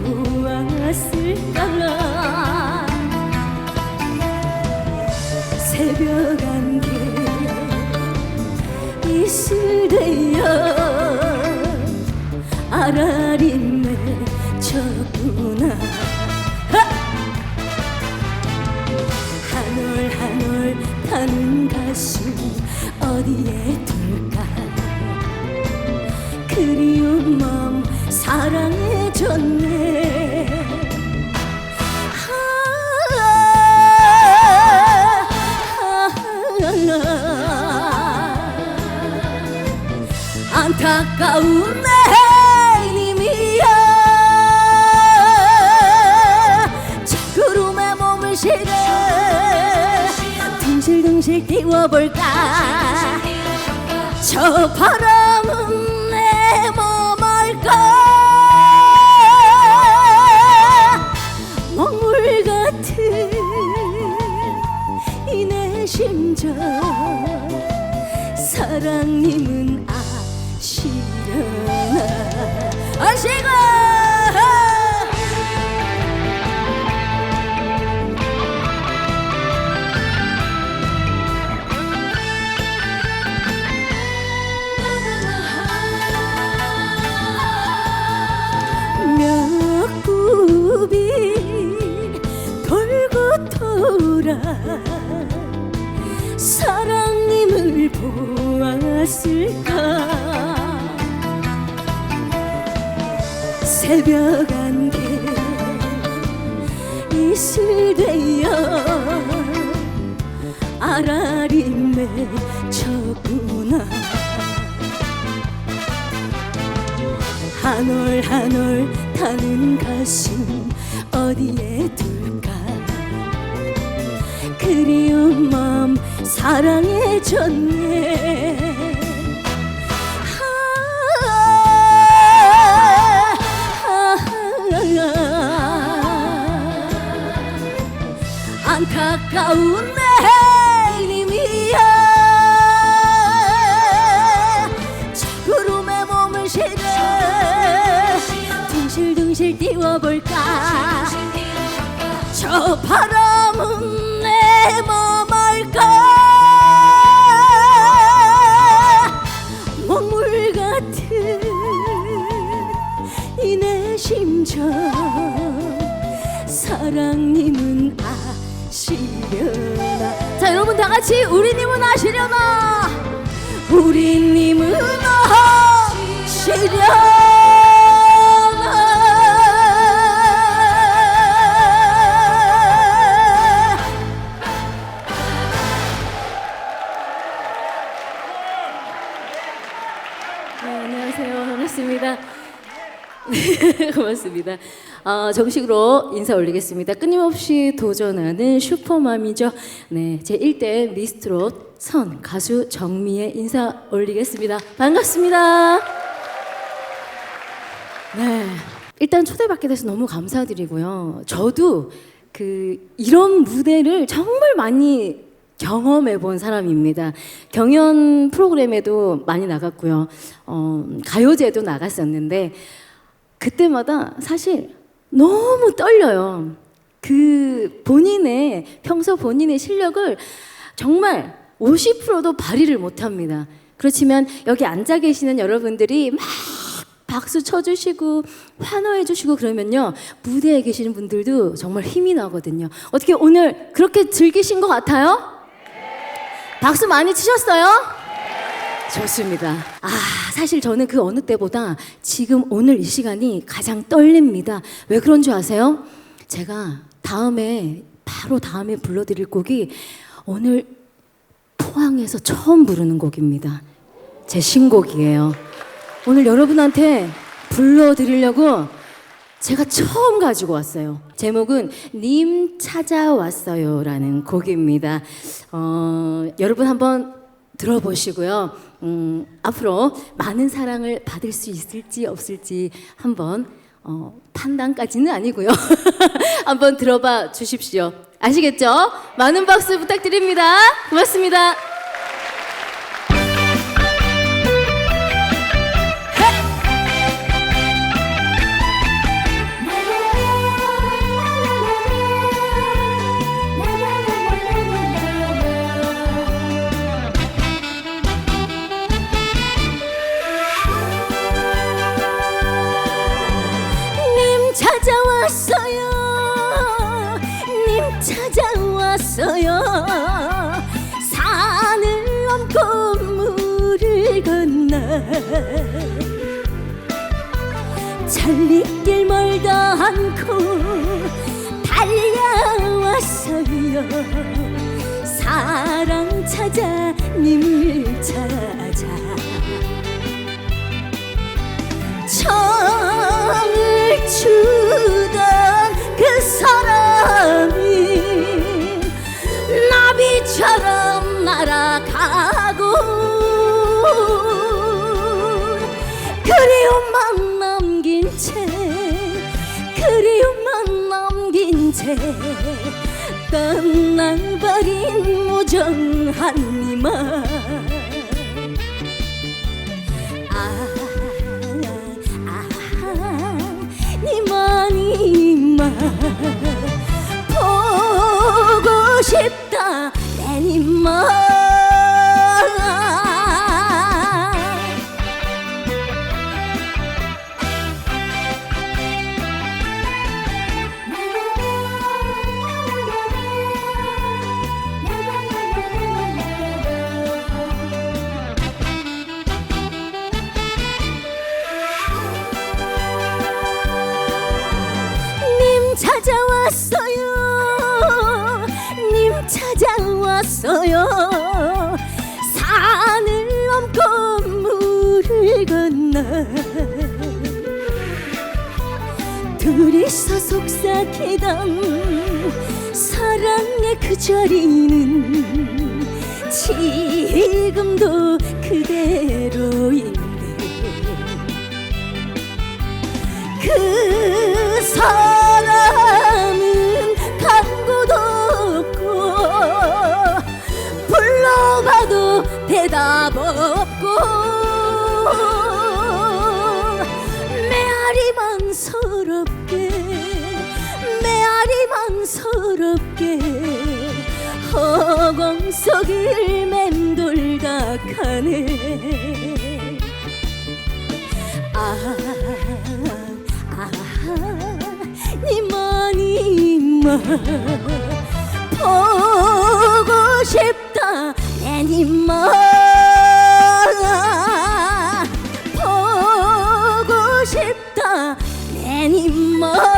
보았을까 새벽 안개 이슬되어 아라리 맺혔구나 안타까운 내 님이야 구름에 몸을 실어 둥실둥실 띄워볼까? 저 바람은 내 몸을까? 먹물 같은 이 내 심정 사랑님은 아시려나 아시고! 몇 굽이 돌고 돌아 사랑님을 보았을까 새벽 안개 이슬되어 아라리 맺혔구나. 한올 한올 타는 가슴 어디에 둘까? 그리운 마음 사랑해줬네 님이야 저 구름에 몸을 실어 둥실둥실 띄워볼까? 저 바람은 내 몸을까? 먹물 같은 이 내 심정. 사랑님은 아 시려나 자 여러분 다 같이 우리님은 아시려나 우리님은 아시려나 네, 안녕하세요. 반갑습니다. 네, 고맙습니다. 어, 정식으로 인사 올리겠습니다. 끊임없이 도전하는 슈퍼맘이죠. 네, 제 1대 미스트롯 선 가수 정미의 인사 올리겠습니다. 반갑습니다. 네. 일단 초대받게 돼서 너무 감사드리고요. 저도 그 이런 무대를 정말 많이 경험해 본 사람입니다. 경연 프로그램에도 많이 나갔고요. 어, 가요제도 나갔었는데 그때마다 사실 너무 떨려요. 그 본인의 평소 본인의 실력을 정말 50%도 발휘를 못 합니다. 그렇지만 여기 앉아 계시는 여러분들이 막 박수 쳐주시고 환호해 주시고 그러면요 무대에 계시는 분들도 정말 힘이 나거든요. 어떻게 오늘 그렇게 즐기신 것 같아요? 박수 많이 치셨어요? 좋습니다. 아, 사실 저는 그 어느 때보다 지금 오늘 이 시간이 가장 떨립니다. 왜 그런 줄 아세요? 제가 다음에, 바로 다음에 불러드릴 곡이 오늘 포항에서 처음 부르는 곡입니다. 제 신곡이에요. 오늘 여러분한테 불러드리려고 제가 처음 가지고 왔어요. 제목은 님 찾아왔어요라는 곡입니다. 어, 여러분 한번 들어보시고요. 음, 앞으로 많은 사랑을 받을 수 있을지 없을지 한번 어, 판단까지는 아니고요. 한번 들어봐 주십시오. 아시겠죠? 많은 박수 부탁드립니다. 고맙습니다. 찾아왔어요. 님 찾아왔어요. 산을 넘고 물을 건너 천리길 멀다 않고 달려왔어요. 사랑 찾아 님을 찾아. 청을 추 채 떠나버린 무정한 이만 아, 아, 니만 니만 보고 싶다 내 니만 왔어요. 산을 넘고 물을 건너 둘이서 속삭이던 사랑의 그 자리는 지금도 그대로인데. 그 사람 불러봐도 대답 없고 메아리만 서럽게 메아리만 서럽게 허공 속을 맴돌다 가네. 아, 아, 니만 니만 보고 싶 많이 멀어 보고 싶다. 많이 멀어 네